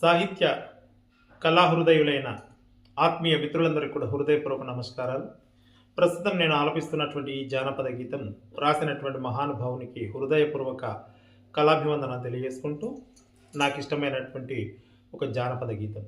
సాహిత్య కళాహృదయులైన ఆత్మీయ మిత్రులందరికీ కూడా హృదయపూర్వక నమస్కారాలు. ప్రస్తుతం నేను ఆలపిస్తున్నటువంటి ఈ జానపద గీతం రాసినటువంటి మహానుభావునికి హృదయపూర్వక కళాభివందన తెలియజేసుకుంటూ నాకు ఇష్టమైనటువంటి ఒక జానపద గీతం.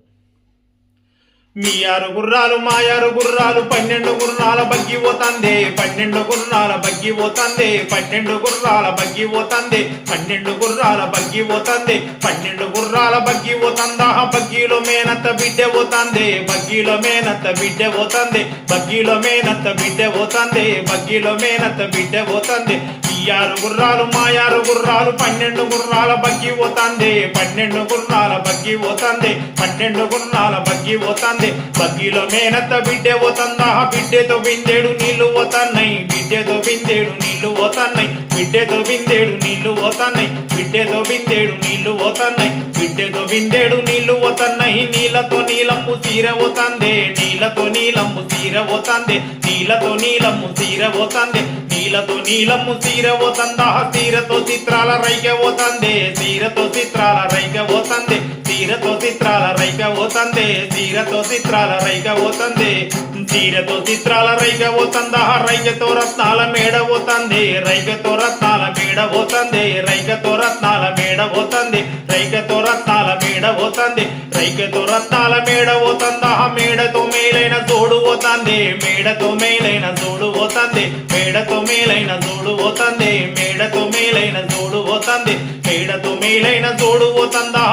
మీ ఆరు గుర్రాలు మా ఆరు గుర్రాలు పన్నెండు గుర్రాల బగ్గి పోతందే. పన్నెండు గుర్రాల బగ్గి పోతందే. పన్నెండు గుర్రాల బగ్గి పోతందే. పన్నెండు గుర్రాల బగ్గి పోతందే. పన్నెండు గుర్రాల బగ్గి పోతందా? బగ్గీలో మేనత్త బిడ్డ పోతందే. బగ్గీలో మేనత్త బిడ్డ పోతందే. బగ్గీలో మేనత్త బిడ్డ పోతందే. బగ్గీలో మేనత్త బిడ్డ పోతందే. ఈ గుర్రాలు మా గుర్రాలు పన్నెండు గుర్రాల బగ్గి పోతాంది పన్నెండు గుర్రాల బగ్గి పోతాంది పన్నెండు గుర్రాల బగ్గి పోతాంది. బగ్గిలో మేనత్త బిడ్డే పోతందా? బిడ్డతో బిందేడు నీళ్ళు పోతాన్నాయి. బిడ్డెతో బిందేడు నీళ్ళు పోతాన్నాయి. బిడ్డెతో బిందేడు నీళ్ళు పోతాన్నాయి. బిడ్డెతో బిందేడు నీళ్ళు పోతాన్నాయి. బిడ్డెతో బిందేడు నీళ్ళు పోతాన్నాయి. నీళ్ళతో నీలమ్ము తీరబోతాందే పోతందే. నీళ్ళతో నీలమ్ము తీర పోతందే. నీళ్ళతో నీలమ్ము తీర పోతందే నీలము నీలమ్ము తీరతో చిత్రాల రైక తీరతో చిత్రాల పోతందే తీరతో చిత్రాల రైక పోతందే. తీరతో చిత్రాల రైక పోతందా రైకతో రత్నాల మేడ పోతందే. రైకతో రత్నాల మేడ పోతందే రైకతో రత్నాల మేడ పోతంది. రైకతో రత్నాల మేడ పోతందే రైకతో రత్నాల మేడ పోతందా. మేడతో మేలైన తోడు పోతందే మేడతో మేలైన తోడు పోతందే. మేడతో మేలైన తోడు పోతందే మేడతో మేలైన తోడు పోతందే. మేడతో మేలైన తోడు పోతందా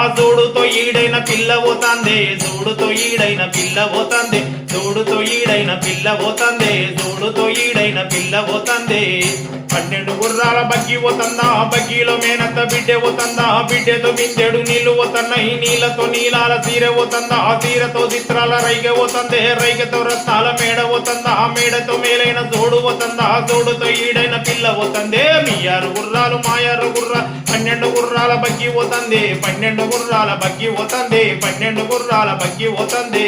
పిల్ల పోతందే తోడుతో ఈడైన పిల్ల పోతందే తోడుతో ఈడైన పిల్ల పోతందే తోడుతో ఈడైన పిల్ల పోతందే. పన్నెండు గుర్రాల బగ్గి ఓతందా బగ్గిలో మేనత్త బిడ్డె ఓతందా బిడ్డేతో బిందెడు నీళ్ళు పోతన్న ఈ నీళ్ళతో నీలాల తీర ఓతందా ఆ తీరతో చిత్రాల రైగ పోతందే రైగతో రత్నాల మేడ ఓతందా ఆ మేడతో మేలైన జోడు ఓతందా ఆ ఈడైన పిల్ల పోతందే మీ ఆరు గుర్రాలు మాయారు గుర్ర. పన్నెండు గుర్రాల బగ్గి ఓతందే పన్నెండు గుర్రాల బగ్గి ఓతందే పన్నెండు గుర్రాల బగ్గి ఓతందే